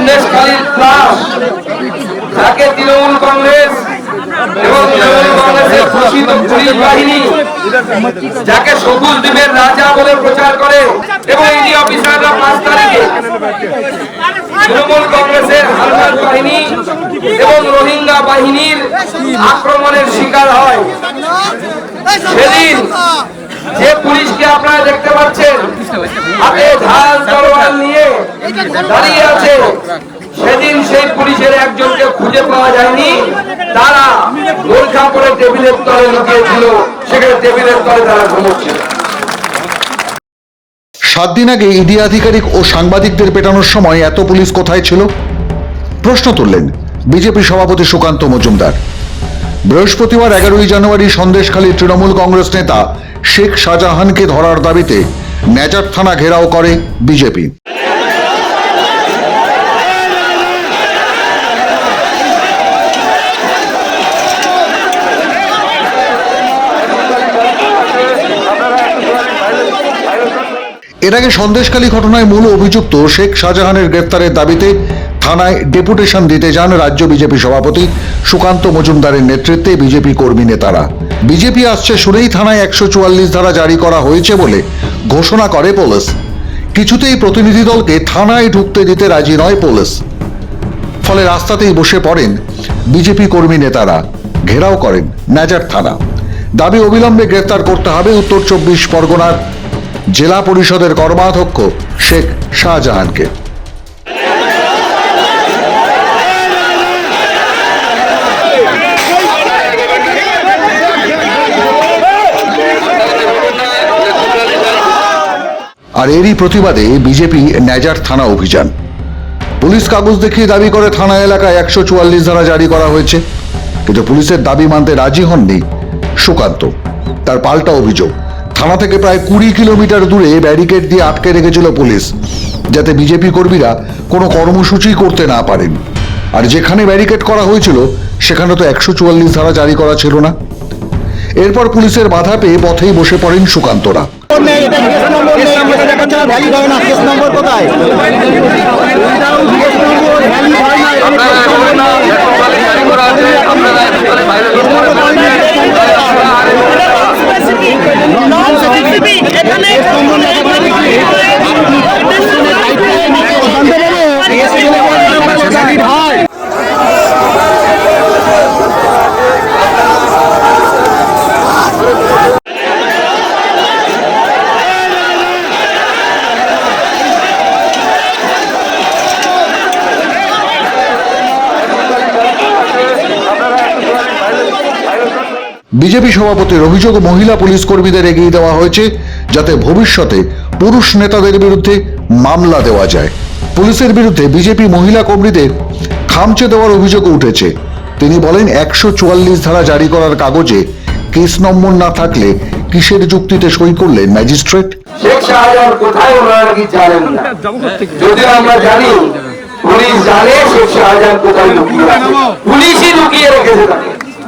সন্দেশকালীন class যাকে তৃণমূল কংগ্রেস এবং তৃণমূল কংগ্রেসের ঘোষিত পুলিশ বাহিনী, যাকে সবুজ দ্বীপের রাজা বলে প্রচার করে এবং ইডি অফিসাররা পাঁচ তারিখে তৃণমূল কংগ্রেসের হালদার বাহিনী এবং রোহিঙ্গা বাহিনীর আক্রমণের শিকার হয়। সেদিন যে পুলিশকে আপনারা দেখতে পাচ্ছেন, হাতে ঢাল তরোয়াল নিয়ে দাঁড়িয়ে আছে। সেদিন সেই পুলিশের একজনকে খুঁজে পাওয়া যায়নি। তারা বোরখা পরে টেবিলের তলে লুকিয়েছিল। সেখানে টেবিলের তলে তারা ঘুমোচ্ছিল। সাত দিন আগে ইডি আধিকারিক ও সাংবাদিকদের পেটানোর সময় এত পুলিশ কোথায় ছিল? প্রশ্ন তুললেন বিজেপি সভাপতি সুকান্ত মজুমদার। বৃহস্পতিবার এগারোই জানুয়ারি সন্দেশখালী তৃণমূল কংগ্রেস নেতা শেখ শাহজাহানকে ধরার দাবিতে ন্যাজার থানা ঘেরাও করে বিজেপি। এর আগে সন্দেশখালী ঘটনায় মূল অভিযুক্ত শেখ শাহজাহানের গ্রেফতারের দাবিতে থানায় ডেপুটেশন দিতে যান রাজ্য বিজেপি সভাপতি সুকান্ত মজুমদারের নেতৃত্বে বিজেপি কর্মী নেতারা। বিজেপি আসছে শুনেই থানায় একশো চুয়াল্লিশ ধারা জারি করা হয়েছে বলে ঘোষণা করে পুলিশ। কিছুতেই প্রতিনিধি দলকে থানায় ঢুকতে দিতে রাজি নয় পুলিশ। ফলে রাস্তাতেই বসে পড়েন বিজেপি কর্মী নেতারা। ঘেরাও করেন ন্যাজার থানা। দাবি অবিলম্বে গ্রেফতার করতে হবে উত্তর চব্বিশ পরগনার জেলা পরিষদের কর্মাধ্যক্ষ শেখ শাহজাহানকে। আর এরই প্রতিবাদে বিজেপি ন্যাজার থানা অভিযান। পুলিশ কাগজ দেখিয়ে দাবি করে থানা এলাকায় একশো চুয়াল্লিশ ধারা জারি করা হয়েছে। কিন্তু পুলিশের দাবি মানতে রাজি হননি সুকান্ত। তার পাল্টা অভিযোগ, থানা থেকে প্রায় কুড়ি কিলোমিটার দূরে ব্যারিকেড দিয়ে আটকে রেখেছিল পুলিশ, যাতে বিজেপি কর্মীরা কোনো কর্মসূচি করতে না পারেন। আর যেখানে ব্যারিকেড করা হয়েছিল, সেখানে তো একশো চুয়াল্লিশ ধারা জারি করা ছিল না। এরপর পুলিশের বাধা পেয়ে পথেই বসে পড়েন সুকান্তরা। নেই এটা কেস নম্বর নেই। এটা না ভ্যালিড হয় না কেস নম্বর কোথায়? কেস নম্বর ভ্যালিড হয় না এখানে কেস নম্বর নেই ভ্যালিড হয় বিজেপি সভাপতির অভিযোগ মহিলা পুলিশ কর্মীদের এগিয়ে দেওয়া হয়েছে যাতে ভবিষ্যতে পুরুষ নেতাদের বিরুদ্ধে মামলা দেওয়া যায়। পুলিশের বিরুদ্ধে বিজেপি মহিলা কর্মীদের খামচে দেওয়ার অভিযোগ উঠেছে। তিনি বলেন, একশো চুয়াল্লিশ ধারা জারি করার কাগজে কেস নম্বর না থাকলে কিসের যুক্তিতে সই করলেন ম্যাজিস্ট্রেট? যদিও আমরা জানি, পুলিশ জানে পুলিশই লুকিয়ে রেখেছে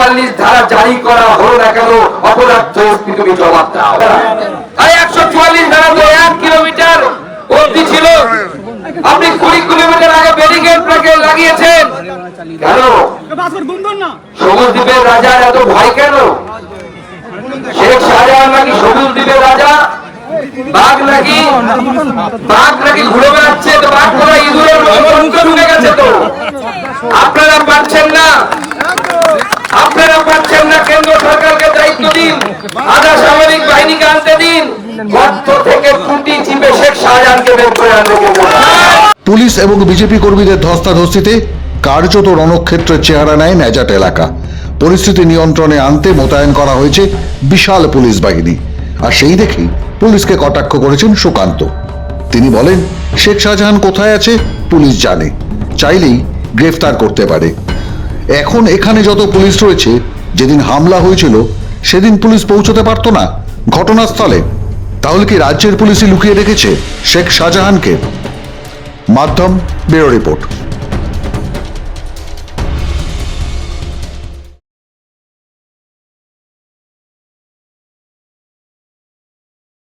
চুয়াল্লিশ ধারা জারি করা হলো না কেন? অপরাধ তুমি জবাব দাও। একশো চুয়াল্লিশ ধারা তো এক কিলোমিটার অব্দি ছিল। আপনি কুড়ি কিলোমিটার আগে ব্যারিকেড লাগিয়েছেন। কেন? সবুজ দ্বীপের রাজার এত ভয় কেন? শেখ শাহজাহান নাকি সবুজ দ্বীপের রাজা? বাঘ নাকি? বাঘ নাকি ঘুরে বেড়াচ্ছে? তো বাঘ তোরা ইঁদুরের ঢুকে গেছে তো। আপনারা পারছেন না? পুলিশ এবং বিজেপি কর্মীদের ধস্তাধস্তিতে কার্যত রণক্ষেত্রের চেহারা নেয় ন্যাজাট এলাকা। পরিস্থিতি নিয়ন্ত্রণে আনতে মোতায়েন করা হয়েছে বিশাল পুলিশ বাহিনী। আর সেই দেখেই পুলিশকে কটাক্ষ করেছেন সুকান্ত। তিনি বলেন, শেখ শাহজাহান কোথায় আছে পুলিশ জানে। চাইলেই গ্রেফতার করতে পারে। এখন এখানে যত পুলিশ রয়েছে, যেদিন হামলা হয়েছিল, সেদিন পুলিশ পৌঁছতে পারতো না। ঘটনাস্থলে তাহলে কি রাজ্যের পুলিশই লুকিয়ে রেখেছে শেখ শাহজাহানকে? মাধ্যম ব্যুরো রিপোর্ট।